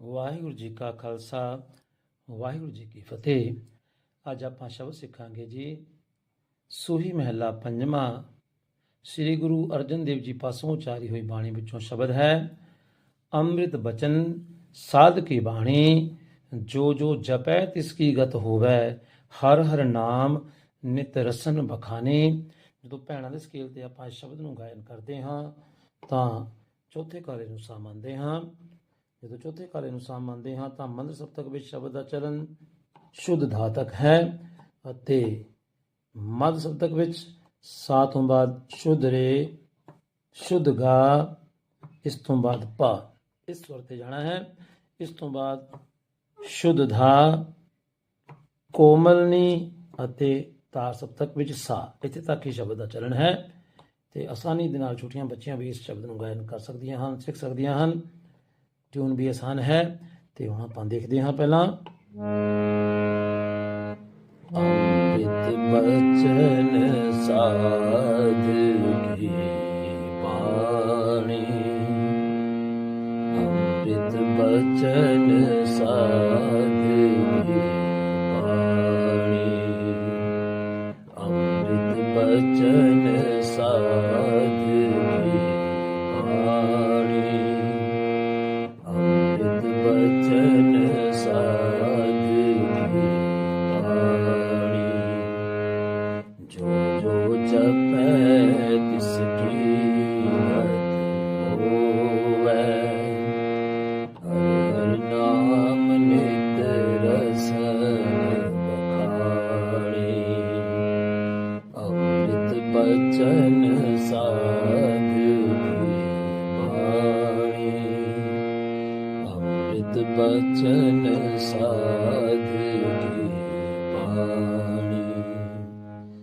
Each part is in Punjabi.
ਵਾਹਿਗੁਰੂ ਜੀ ਕਾ ਖਾਲਸਾ, ਵਾਹਿਗੁਰੂ ਜੀ ਕੀ ਫਤਿਹ। ਅੱਜ ਆਪਾਂ ਸ਼ਬਦ ਸਿੱਖਾਂਗੇ ਜੀ, ਸੂਹੀ ਮਹਿਲਾ ਪੰਜਵਾਂ। ਸ੍ਰੀ ਗੁਰੂ ਅਰਜਨ ਦੇਵ ਜੀ ਪਾਸੋਂ ਉਚਾਰੀ ਹੋਈ ਬਾਣੀ ਵਿੱਚੋਂ ਸ਼ਬਦ ਹੈ, ਅੰਮ੍ਰਿਤ ਬਚਨ ਸਾਧ ਕੀ ਬਾਣੀ, ਜੋ ਜੋ ਜਪੈ ਤਿਸ ਕੀ ਗਤ ਹੋਵੇ, ਹਰ ਹਰ ਨਾਮ ਨਿਤ ਰਸਨ ਬਖਾਨੇ। ਜਦੋਂ ਭੈਣਾਂ ਦੇ ਸਕੇਲ ਤੇ ਆਪਾਂ ਸ਼ਬਦ ਨੂੰ ਗਾਇਨ ਕਰਦੇ ਹਾਂ, ਤਾਂ ਚੌਥੇ ਕਾਲੇ ਨੂੰ ਸਾਮੰਦੇ ਹਾਂ। ਜਦੋਂ ਚੌਥੇ ਕਾਲੇ ਨੂੰ ਸਾਮੰਦੇ ਹਾਂ ਤਾਂ ਮੰਦਰ ਸਪਤਕ ਵਿੱਚ ਸ਼ਬਦ ਦਾ ਚਲਨ ਸ਼ੁੱਧ ਧਾਤਕ ਹੈ ਅਤੇ ਮਦ ਸਪਤਕ ਵਿੱਚ ਸਾ ਤੋਂ ਬਾਅਦ ਸ਼ੁੱਧ ਰੇ, ਸ਼ੁੱਧ ਗਾ, ਇਸ ਤੋਂ ਬਾਅਦ ਪਾ। ਇਸ ਸਵਰ ਤੇ ਜਾਣਾ ਹੈ। ਇਸ ਤੋਂ ਬਾਅਦ ਸ਼ੁੱਧ ਧਾ, ਕੋਮਲਨੀ ਅਤੇ ਤਾਰ ਸਪਤਕ ਵਿੱਚ ਸਾ। ਇੱਥੇ ਤੱਕ ਹੀ ਸ਼ਬਦ ਦਾ ਚਲਨ ਹੈ। ਤੇ ਆਸਾਨੀ ਦੇ ਨਾਲ ਛੋਟੀਆਂ ਬੱਚੀਆਂ ਵੀ ਇਸ ਸ਼ਬਦ ਨੂੰ ਗਾਇਨ ਕਰ ਸਕਦੀਆਂ ਹਨ, ਸਿੱਖ ਸਕਦੀਆਂ ਹਨ। ਟਿਊਨ ਵੀ ਆਸਾਨ ਹੈ ਤੇ ਹੁਣ ਆਪਾਂ ਦੇਖਦੇ ਹਾਂ ਪਹਿਲਾਂ। ਅੰਮ੍ਰਿਤ ਬਚਨ ਸਾਧ ਕੀ ਬਾਣੀ। ਅੰਮ੍ਰਿਤ ਬਚਨ ਸਾਧ ਕੀ ਬਾਣੀ ਅੰਮ੍ਰਿਤ ਬਚਨ ਸਾਧ ਬਚਨ ਸਾਧ ਬਾਣੀ। ਅੰਮ੍ਰਿਤ ਬਚਨ ਸਾਧ ਬਾਣੀ।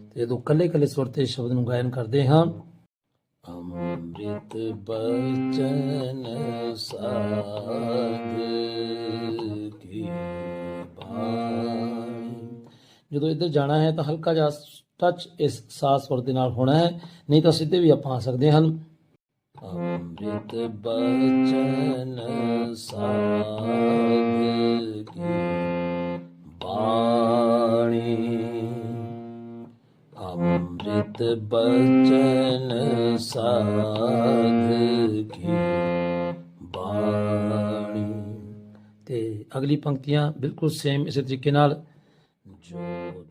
ਤੇ ਜਦੋਂ ਕੱਲੇ ਕੱਲੇ ਸੁਰ ਤੇ ਸ਼ਬਦ ਨੂੰ ਗਾਇਨ ਕਰਦੇ ਹਾਂ। ਅੰਮ੍ਰਿਤ ਬਚਨ ਸਾਧ ਕੀ ਬਾਣੀ। ਜਦੋਂ ਇੱਧਰ ਜਾਣਾ ਹੈ ਤਾਂ ਹਲਕਾ ਜਿਹਾ ਟੱਚ ਇਸ ਸਾਸ ਸੁਰ ਦੇ ਨਾਲ ਹੋਣਾ ਹੈ ਨਹੀਂ ਤਾਂ ਸਿੱਧੇ ਵੀ ਆਪਾਂ ਆ ਸਕਦੇ ਹਨ। ਅੰਮ੍ਰਿਤ ਬਚਨ ਸਾਧ ਕੀ ਬਾਣੀ। ਅੰਮ੍ਰਿਤ ਬਚਨ ਸਾਧ ਕੀ ਬਾਣੀ। ਤੇ ਅਗਲੀ ਪੰਕਤੀਆਂ ਬਿਲਕੁਲ ਸੇਮ ਇਸੇ ਤਰੀਕੇ ਨਾਲ ਜੋ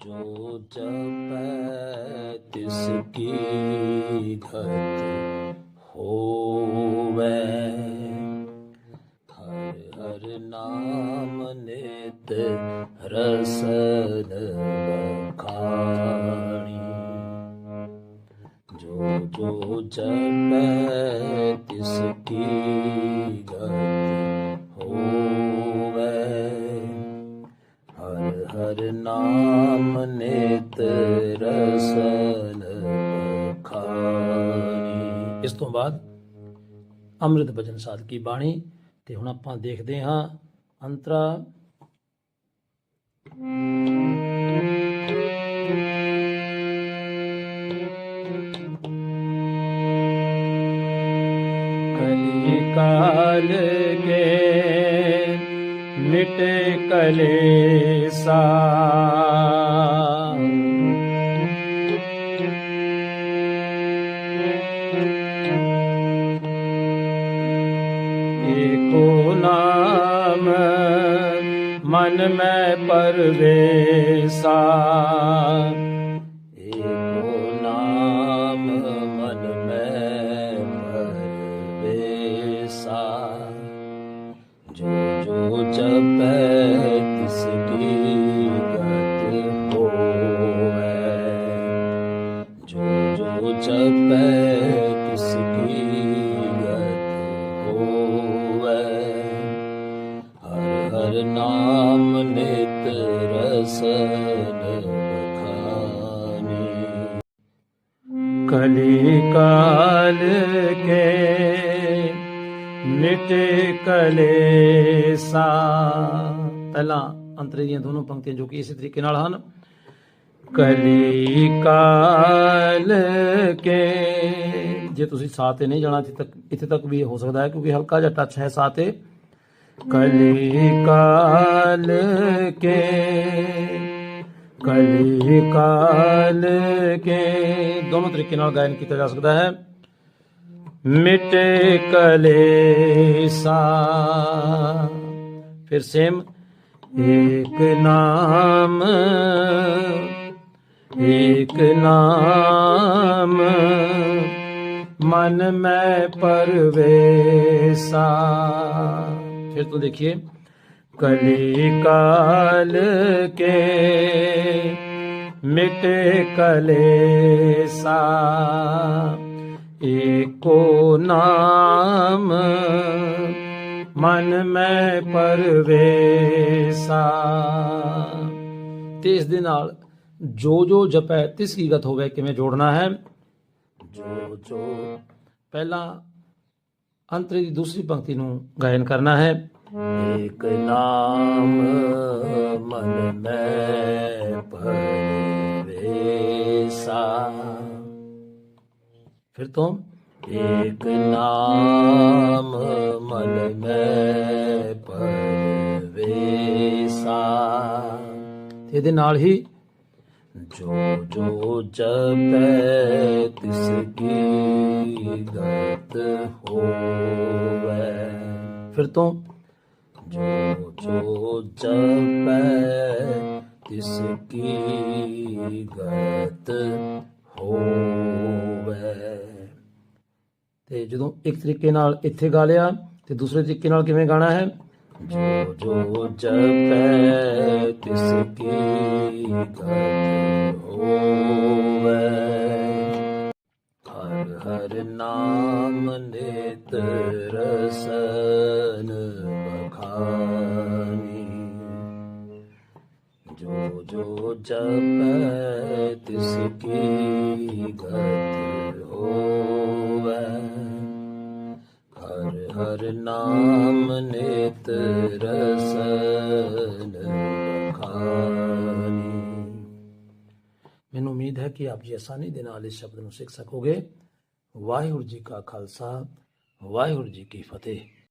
ਜੋ ਜਪੈ ਤਿਸ ਕੀ ਘਟ ਹੋਵੇ। ਹਰ ਹਰ ਨਾਮ ਨਿਤ ਰਸਨ ਬਖਾਣੀ ਜੋ ਜੋ ਜਪੈ ਤਿਸ ਹਰ ਨਾਮ ਨਿਤ ਰਸਨ ਬਖਾਣੀ ਇਸ ਤੋਂ ਬਾਅਦ ਅੰਮ੍ਰਿਤ ਭਜਨ ਸਾਧ ਕੀ ਬਾਣੀ ਤੇ ਹੁਣ ਆਪਾਂ ਦੇਖਦੇ ਹਾਂ ਅੰਤਰਾ। ਕਲੀ ਕਾਲ ਕੇ ਮਿਟ ਕਲੇਸਾ। ਏਕੋ ਨਾਮ ਮਨ ਮੈਂ ਪਰਵੇਸਾ। ਜਪੈ ਤਿਸ ਕੀ ਗਤ ਹੋਵੇ ਜੋ ਜੋ ਜਪੈ ਤਿਸ ਕੀ ਗਤ ਹੋਵੇ ਹਰ ਹਰ ਨਾਮ ਨਿਤ ਰਸਨ ਬਖਾਨੀ ਕਲੀ ਕਾਲ ਕੇ ਮਿਟ ਕਲੇਸਾ। ਪਹਿਲਾਂ ਅੰਤਰੇ ਦੀਆਂ ਦੋਨੋਂ ਪੰਕਤੀਆਂ ਜੋ ਕਿ ਇਸੇ ਤਰੀਕੇ ਨਾਲ ਹਨ। ਕਲੀ ਕਾਲ ਕੇ। ਜੇ ਤੁਸੀਂ ਸਾਹ ਨਹੀਂ ਜਾਣਾ, ਇੱਥੇ ਤੱਕ ਇੱਥੇ ਤੱਕ ਵੀ ਹੋ ਸਕਦਾ ਹੈ, ਕਿਉਂਕਿ ਹਲਕਾ ਜਿਹਾ ਟੱਚ ਹੈ ਸਾਹ ਤੇ ਕਲੀ ਕਾਲ ਕੇ। ਕਲੀ ਕਾਲ ਕੇ। ਦੋਨੋਂ ਤਰੀਕੇ ਨਾਲ ਗਾਇਨ ਕੀਤਾ ਜਾ ਸਕਦਾ ਹੈ। ਮਿਟੇ ਕਲੇਸਾ। ਫਿਰ ਸੇਮ, ਏਕ ਨਾਮ ਏਕ ਨਾਮ, ਮਨ ਮੈਂ ਪਰਵੇਸਾ। ਫਿਰ ਤੋਂ ਦੇਖੀਏ, ਕਲੀ ਕਾਲ ਕੇ ਮਿਟੇ ਕਲੇਸਾ। ਏਕੋ ਨਾਮ ਮਨ ਮੈਂ ਪਰਵੇਸਾ। ਤੇ ਇਸ ਦੇ ਨਾਲ ਜੋ ਜੋ ਜਪੈ ਤਿਸ ਕੀ ਗਤ ਹੋਵੇ ਕਿਵੇਂ ਜੋੜਨਾ ਹੈ? ਜੋ ਜੋ ਪਹਿਲਾਂ ਅੰਤਰੀ ਦੀ ਦੂਸਰੀ ਪੰਕਤੀ ਨੂੰ ਗਾਇਨ ਕਰਨਾ ਹੈ। ਏਕ ਨਾਮ ਮਨ ਮੈਂ ਪਰਵੇਸਾ। ਫਿਰ ਤੋਂ ਏਕ ਨਾਮ ਮਨ ਮੈਂ ਪਰਵੇਸਾ। ਤੇ ਇਹਦੇ ਨਾਲ ਹੀ ਜੋ ਜੋ ਜਪੈ ਤਿਸ ਕੀ ਗਤ ਹੋਵੇ। ਫਿਰ ਤੋਂ ਜੋ ਜੋ ਜਪੈ ਤਿਸ ਕੀ ਗਤ ਹੋਵੇ। ਤੇ ਜਦੋਂ ਇੱਕ ਤਰੀਕੇ ਨਾਲ ਇੱਥੇ ਗਾ ਲਿਆ, ਤੇ ਦੂਸਰੇ ਤਰੀਕੇ ਨਾਲ ਕਿਵੇਂ ਗਾਣਾ ਹੈ? ਜੋ ਜੋ ਜਪੈ ਤਿਸ ਕੀ ਹੋਵੇ, ਹਰ ਹਰ ਨਾਮ ਨਿਤ ਰਸਨ ਬਖਾਨੀ ਜੋ ਜੋ ਜਪੈ ਤਿਸ ਕੀ ਗਤ ਨਾਮ ਨਿਤ ਰਸਨ ਬਖਾਨੀ ਮੈਨੂੰ ਉਮੀਦ ਹੈ ਕਿ ਆਪ ਜੀ ਆਸਾਨੀ ਦੇ ਨਾਲ ਇਸ ਸ਼ਬਦ ਨੂੰ ਸਿੱਖ ਸਕੋਗੇ। ਵਾਹਿਗੁਰੂ ਜੀ ਕਾ ਖਾਲਸਾ ਵਾਹਿਗੁਰੂ ਜੀ ਕੀ ਫਤਿਹ।